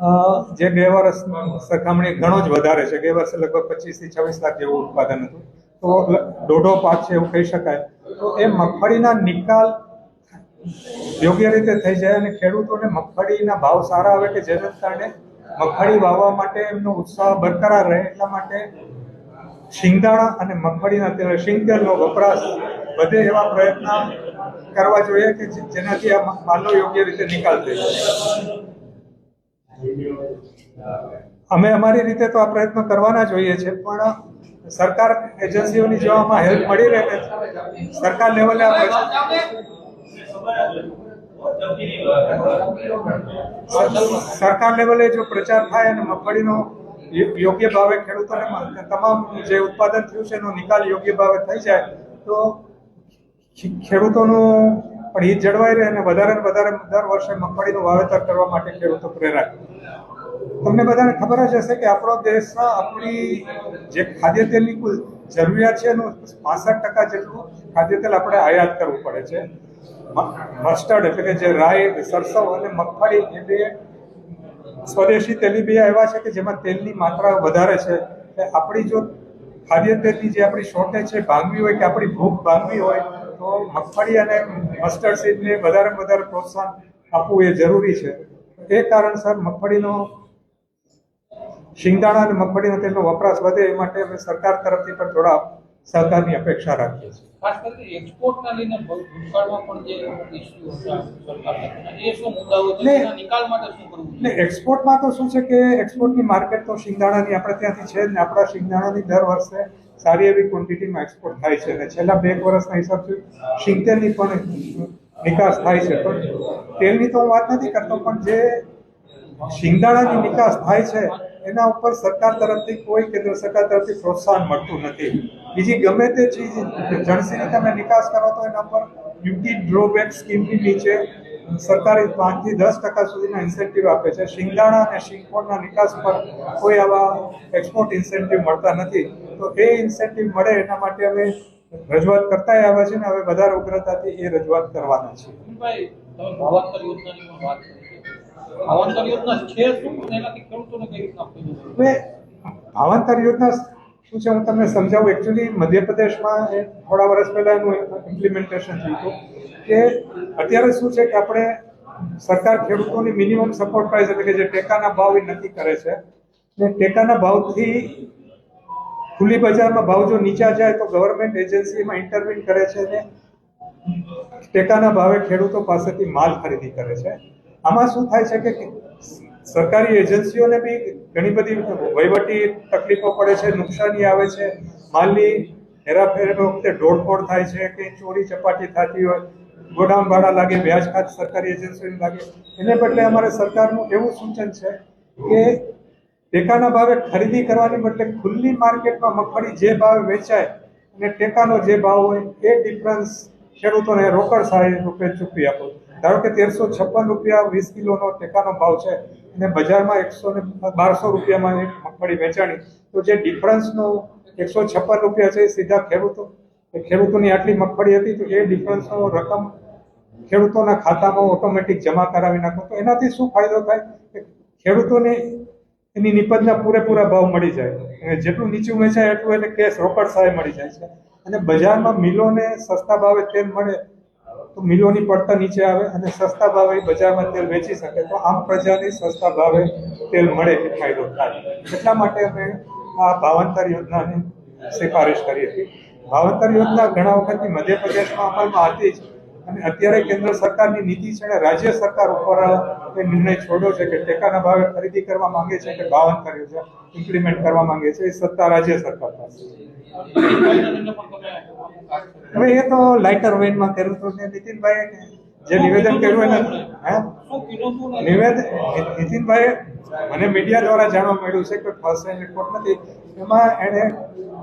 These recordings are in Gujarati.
જે બે વર્ષ સરખામણી ઘણો જ વધારે છે. બે વર્ષે લગભગ પચીસથી છવ્વીસ લાખ જેવું ઉત્પાદન હતું. તો દોઢો પાક છે એવું કહી શકાય. તો એ મગફળીના નિકાલ યોગ્ય રીતે થઈ જાય અને ખેડૂતોને મગફળીના ભાવ સારા આવે કે જેના કારણે મગફળી વાવવા માટે એમનો ઉત્સાહ બરકરાર રહે એટલા માટે શિંગદાણા અને મગફળીના તેલ શિંગ વપરાશ વધે એવા પ્રયત્ન કરવા જોઈએ કે જેનાથી આ માલનો યોગ્ય રીતે નિકાલ થઈ જાય અમે અમારી રીતે તો આ પ્રયત્ન કરવાના જોઈએ છે પણ સરકાર એજન્સીઓની જો હેલ્પ મળી રહે સરકાર લેવલે સરકાર લેવલે જો પ્રચાર થાય અને મગફળીનો યોગ્ય ભાવે ખેડૂતોને તમામ જે ઉત્પાદન થયું છે એનો નિકાલ યોગ્ય ભાવે થઈ જાય, તો ખેડૂતોનું પણ હિત જળવાઈ રહે અને વધારે ને વધારે દર વર્ષે મગફળીનું વાવેતર કરવા માટે ખેડૂતો પ્રેરાય. તમને બધાને ખબર જ હશે કે આપણો દેશમાં આપણી જે ખાદ્ય તેલની કુલ જરૂરિયાત છે એનું પાસઠ ટકા જેટલું ખાદ્ય તેલ આપણે આયાત કરવું પડે છે. મસ્ટર્ડ એટલે કે જે રાઈ, સરસવ અને મગફળી એ બે સ્વદેશી તેલીબિયા એવા છે કે જેમાં તેલની માત્રા વધારે છે. એટલે આપણી જો ખાદ્ય તેલની જે આપણી શોર્ટેજ છે, ભાંગવી હોય કે આપણી ભૂખ ભાંગવી હોય, તો મગફળી અને મસ્ટર્ડ સીડને વધારે વધારે પ્રોત્સાહન આપવું એ જરૂરી છે. એ કારણસર મગફળીનો શિંગદાણા અને મગફળીનો તેલનો વપરાશ વધે એ માટે અમે સરકાર તરફથી પણ થોડા સહકારની અપેક્ષા રાખીએ છીએ. ખાસ કરીને એક્સપોર્ટના લઈને ભૂતકાળમાં પણ જે ઇસ્યુ હતા એ શું મુદ્દાઓ છે? ને- નિકાલ માટે શું કરવું એટલે એક્સપોર્ટમાં તો શું છે કે એક્સપોર્ટની માર્કેટ તો શિંગદાણાની આપણે ત્યાંથી છે જ ને આપણા શિંગદાણાની દર વર્ષે સારી એવી ક્વોન્ટિટીમાં એક્સપોર્ટ થાય છે. અને છેલ્લા બે વર્ષના હિસાબથી શિંગતેલની પણ નિકાસ થાય છે. પણ તેલની તો હું વાત નથી કરતો પણ જે શિંગદાણાની નિકાસ થાય છે એના ઉપર સરકાર તરફથી કોઈ કેન્દ્ર સરકાર તરફથી પ્રોત્સાહન મળતું નથી. બીજી ગમે તે ચીજ, જણસીની તમે નિકાસ કરો તો એના પર ડ્યુટી ડ્રોબેક સ્કીમની નીચે સરકારે પાંચથી દસ ટકા સુધીના ઇન્સેન્ટિવ આપે છે. શિંગદાણા અને શિંગફોળના નિકાસ પર કોઈ આવા એક્સપોર્ટ ઇન્સેન્ટિવ મળતા નથી. તો એ ઇન્સેન્ટિવ મળે એના માટે અમે રજૂઆત કરતા આવ્યા છે ને હવે વધારે ઉગ્રતાથી એ રજૂઆત કરવાના છે ભાવાંતર યોજના છે શું? યોજના શું છે? હું તમને સમજાવું. એકચ્યુઅલી મધ્યપ્રદેશમાં થોડા વર્ષ પહેલા એનું ઇમ્પ્લિમેન્ટેશન થયું હતું કે અત્યારે શું છે કે આપણે સરકાર ખેડૂતોની મિનિમમ સપોર્ટ પ્રાઇસ એટલે કે જે ટેકાના ભાવ એ નક્કી કરે છે. ને ટેકાના ભાવથી ખુલ્લી બજારમાં ભાવ જો નીચા જાય તો ગવર્મેન્ટ એજન્સીમાં ઇન્ટરવીન કરે છે ને ટેકાના ભાવે ખેડૂતો પાસેથી માલ ખરીદી કરે છે. આમાં શું થાય છે કે સરકારી એજન્સીઓને બી ઘણી બધી વહીવટી તકલીફો પડે છે, નુકસાની આવે છે. માલની હેરાફેર વખતે ઢોળફોડ થાય છે કે ચોરી ચપાટી થતી હોય ગોડાઉન ભાડા લાગે વ્યાજ ખાત સરકારી એજન્સીઓને લાગે. એને બદલે અમારે સરકારનું એવું સૂચન છે કે ટેકાના ભાવે ખરીદી કરવાની બદલે ખુલ્લી માર્કેટમાં મગફળી જે ભાવે વેચાય અને ટેકાનો જે ભાવ હોય, એ ડિફરન્સ ખેડૂતોને રોકડ સહાય રૂપે ચૂકવી આપો. ધારો કે તેરસો છપ્પન રૂપિયા વીસ કિલોનો ટેકાનો ભાવ છે અને બજારમાં એકસો ને બારસો રૂપિયામાં એક મગફળી વેચાણી, તો જે ડિફરન્સનો એકસો છપ્પન રૂપિયા છે એ સીધા ખેડૂતો, એ ખેડૂતોની આટલી મગફળી હતી તો એ ડિફરન્સનો રકમ ખેડૂતોના ખાતામાં ઓટોમેટિક જમા કરાવી નાખો. તો એનાથી શું ફાયદો થાય? કે ખેડૂતોને એની નિપજના પૂરેપૂરા ભાવ મળી જાય. અને જેટલું નીચું વેચાય એટલું એને કેશ રોકડ સહાય મળી જાય છે. અને બજારમાં મિલોને સસ્તા ભાવે તેલ મળે તો મિલોની પડતા નીચે આવે અને સસ્તા ભાવે બજારમાં તેલ વેચી શકે. તો આમ પ્રજાને સસ્તા ભાવે તેલ મળે એ ફાયદો થાય. એટલા માટે અમે આ ભાવાંતર યોજનાની સિફારિશ કરી હતી. ભાવાંતર યોજના ઘણા વખતથી મધ્યપ્રદેશમાં અમલમાં હતી જ અને અત્યારે કેન્દ્ર સરકારની નીતિ છે અને રાજ્ય સરકાર ઉપર એ નિર્ણય છોડ્યો છે કે ટેકાના ભાવે ખરીદી કરવા માંગે છે કે ભાવાંતર યોજના ઇમ્પ્લિમેન્ટ કરવા માંગે છે એ સત્તા રાજ્ય સરકાર પાસે હવે એ તો લાઇટર વેનમાં કર્યું હતું ને નીતિનભાઈ જે નિવેદન કર્યું એને? નિવેદન નીતિનભાઈ મને મીડિયા દ્વારા જાણવા મળ્યું છે કે ફર્સ્ટ હેન્ડ રિપોર્ટ નથી એમાં એણે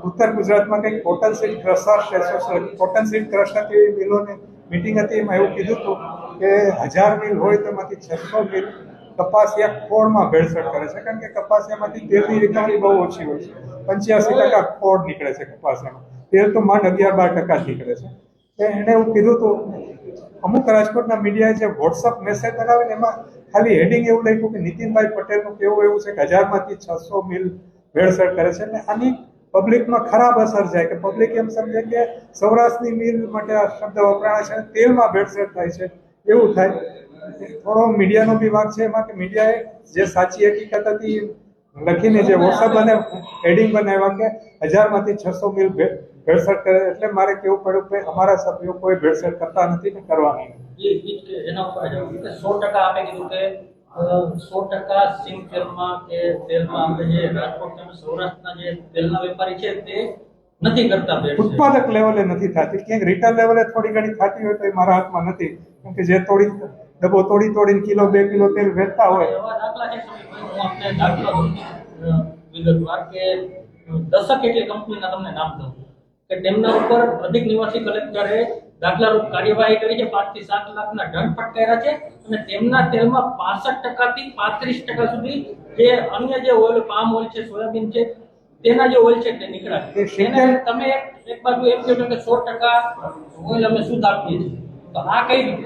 ઉત્તર ગુજરાતમાં કંઈક cotton silk association cotton silk crusher મિલોની meeting હતી, એમાં એવું કીધું હતું કે હજાર મિલ હોય તો એમાંથી છસો મિલ કપાસિયા ખોળમાં ભેળસેળ કરે છે. કારણ કે કપાસિયામાંથી તેલની રિકવરી બહુ ઓછી હોય છે. પંચ્યાસી ટકા ખોળ નીકળે છે કપાસિયામાં. તેલ તો માંડ અગિયાર બાર ટકા નીકળે છે. તો એણે એવું કીધું હતું અમુક રાજકોટના મીડિયાએ જે વોટ્સઅપ મેસેજ બનાવીને એમાં ખાલી હેડિંગ એવું લખ્યું કે નીતિનભાઈ પટેલનું કેવું એવું છે કે હજારમાંથી છસો મિલ ભેળસેળ કરે છે. અને આની પબ્લિકમાં ખરાબ અસર જાય કે પબ્લિક એમ સમજે કે સૌરાષ્ટ્રની મિલ માટે આ શબ્દ વપરાય છે તેલમાં ભેળસેળ થાય છે. એવું થાય. થોડો મીડિયાનો બી ભાગ છે એમાં કે મીડિયાએ જે સાચી હકીકત હતી લખીને જે વોટ્સઅપ અને હેડિંગ બનાવ્યા કે હજારમાંથી છસો મિલ ભેળસેળ કરે એટલે મારે કેવું પડ્યું કે અમારા સભ્યો કોઈ ભેળસેળ કરતા નથી ને કરવાના. સો ટકા આપે કીધું કે સો ટકા સિંગ તેલમાં કે તેલમાં આપણે જે રાજકોટ સૌરાષ્ટ્રના જે તેલના વેપારી છે તે નથી કરતા ઉત્પાદક લેવલે નથી થતી. ક્યાંક રિટેલ લેવલે થોડી ઘણી થતી હોય તો એ મારા હાથમાં નથી. કેમ કે જે તોડી ડબ્બો તોડી તોડીને કિલો બે કિલો તેલ વેચતા હોય. વિગતવાર કે દશક એટલી કંપનીના તમને નામ દઉં કે તેમના ઉપર અધિક નિવાસી કલેક્ટરે દાખલા રૂપ કાર્યવાહી કરી છે પાંચથી સાત લાખના દંડ ફટકાર્યા છે અને તેમના તેલમાં પાસઠ ટકાથી પાંત્રીસ ટકા સુધી જે અન્ય જે ઓઇલ પામ ઓઇલ છે સોયાબીન છે તેના જે ઓઇલ છે તે નીકળ્યા છે. તમે એક એક બાજુ એમ કહ્યું કે સો ટકા ઓઇલ અમે શુદ્ધ આપીએ છીએ. તો આ કઈ રીતે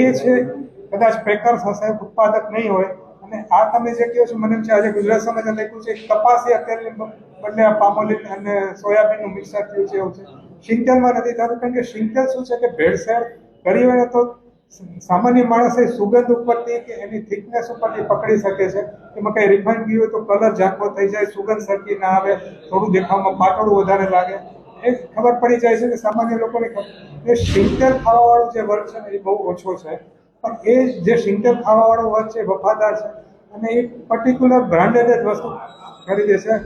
એ છે, કદાચ પેકર્સ હશે ઉત્પાદક નહીં હોય, અને આ તમે જે કહો છો, મને છે, આજે ગુજરાત સમાચાર લખ્યું છે, કપાસિયા અત્યારે બદલે પામોલિન અને સોયાબીનનું મિક્સર થયું છે એવું છે. શિંગતેલમાં નથી થતું, કારણ કે શિંગતેલ શું છે કે ભેળસેળ કરી હોય તો સામાન્ય માણસે સુગંધ ઉપરથી કે એની થિકનેસ ઉપરથી પકડી શકે છે. એમાં કઈ રિફાઇન ગયું હોય તો કલર ઝાંખો થઈ જાય, સુગંધ સરખી ના આવે, થોડું દેખાવમાં પાતળું વધારે લાગે. એ ખબર પડી જાય છે કે સામાન્ય લોકોને એ શિંગતેલ ખાવાવાળો જે વર્ગ છે ને, એ બહુ ઓછો છે. પણ એ જે શિંગતેલ ખાવાવાળો વર્ગ છે વફાદાર છે. અને એ પર્ટિક્યુલર બ્રાન્ડેડ જ વસ્તુ ખરીદે છે.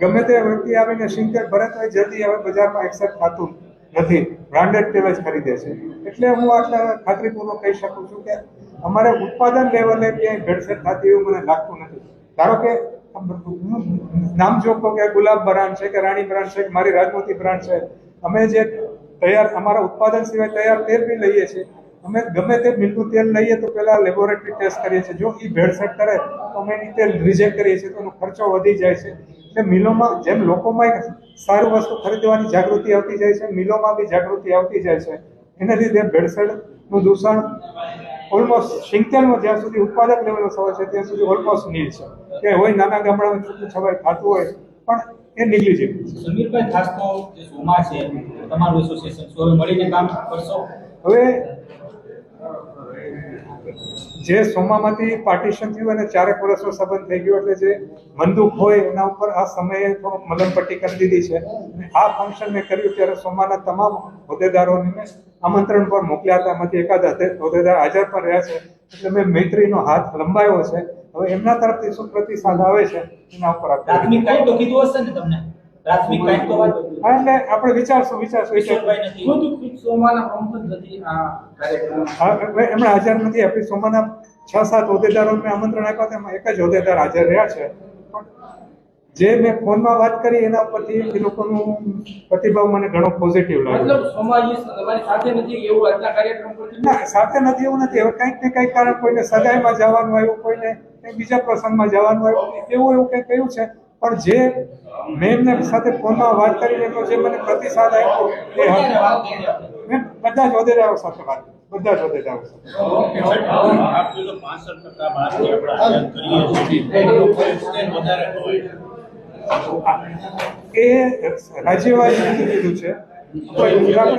ગમે તે વ્યક્તિ આવીને શિંગતેલ ભરે તો એ જલ્દી હવે બજારમાં એક્સેપ્ટ થતું નથી. બ્રાન્ડેડ તેલ જ ખરીદે છે. એટલે હું આટલા ખાતરીપૂર્વક કહી શકું છું કે અમારે ઉત્પાદન લેવલે ક્યાંય ભેળસેળ થતી એવું મને લાગતું નથી. ધારો કે નામ જો કે ગુલાબ બ્રાન્ડ છે કે રાણી બ્રાન્ડ છે કે મારી રાજમોતી બ્રાન્ડ છે, અમે જે તૈયાર, અમારા ઉત્પાદન સિવાય તૈયાર તેલ બી લઈએ છીએ. અમે ગમે તે મિલનું તેલ લઈએ તો પહેલાં લેબોરેટરી ટેસ્ટ કરીએ છીએ. જો એ ભેળસેળ કરે તો અમે એની તેલ રિજેક્ટ કરીએ છીએ તો એનો ખર્ચો વધી જાય છે. એટલે મિલોમાં જેમ લોકોમાં એક સારું વસ્તુ ખરીદવાની જાગૃતિ આવતી જાય છે, મિલોમાં બી જાગૃતિ આવતી જાય છે. એને લીધે ભેળસેળનું દૂષણ ઓલમોસ્ટ સિંગતેલનો જ્યાં સુધી ઉત્પાદક લેવલનો સવાલ છે ત્યાં સુધી ઓલમોસ્ટ નીલ છે. કે હોય નાના ગામડામાં છૂટું છવાય ખાતું હોય પણ એ નીકળી જાય સમીરભાઈ ખાસ તો જે સોમા છે તમારું એસોસિએશન સો મળીને કામ કરશો? હવે જે સોમામાંથી પાર્ટીશન થયું અને ચારેક વર્ષનો સંબંધ થઈ ગયો એટલે જે મંદુક હોય એના ઉપર આ સમયે થોડુંક મલમપટ્ટી કરી દીધી છે. આ ફંક્શન મેં કર્યું ત્યારે સોમાના તમામ હોદ્દેદારોને મેં આમંત્રણ પર મોકલ્યા હતા. એમાંથી એકાદ હોદ્દેદાર હાજર પણ રહ્યા છે. એટલે મેં મૈત્રીનો હાથ લંબાયો છે. હવે એમના તરફથી શું પ્રતિસાદ આવે છે, એના ઉપર આપણે કીધું હશે ને તમને? પ્રાથમિક કાંઈક તો હોય? હા, એટલે આપણે વિચારશું વિચારશું. ઈશ્વરભાઈ નથી. ખુદ ખુદ સોમાના પ્રમુખ જ નથી આ કાર્યક્રમ હા, એમણે હાજર નથી. આપણી સોમાના છ સાત હોદ્દેદારોને આમંત્રણ આપ્યા હતા. એમાં એક જ હોદ્દેદાર હાજર રહ્યા છે. જે મેં ફોનમાં વાત કરી એના ઉપરથી એ લોકોનું પ્રતિભાવ મને ઘણો પોઝિટિવ લાગ્યો. મતલબ સોમાજી તમારી સાથે નથી એવું આજના કાર્યક્રમ પરથી ના સાથે નથી એવું નથી. હવે કંઈક ને કંઈક કારણ કોઈને સગાઈમાં જવાનું આવ્યું કોઈને કંઈક બીજા પ્રસંગમાં જવાનું આવ્યું એવું એવું કંઈક કહ્યું છે. પણ જે મેં એમને સાથે ફોનમાં વાત કરીને તો જે મને પ્રતિસાદ આપ્યો એ હતો. વાત કરી આપણે? મેં બધા જ હોદ્દેદારો સાથે વાત બધા જ હોદ્દેદારો સાથે આપણે તો 65 ટકા બહારથી આપણે આયાત કરીએ છીએ એનું percentage વધારે હોય એ રાજ્યવાહી કીધું છે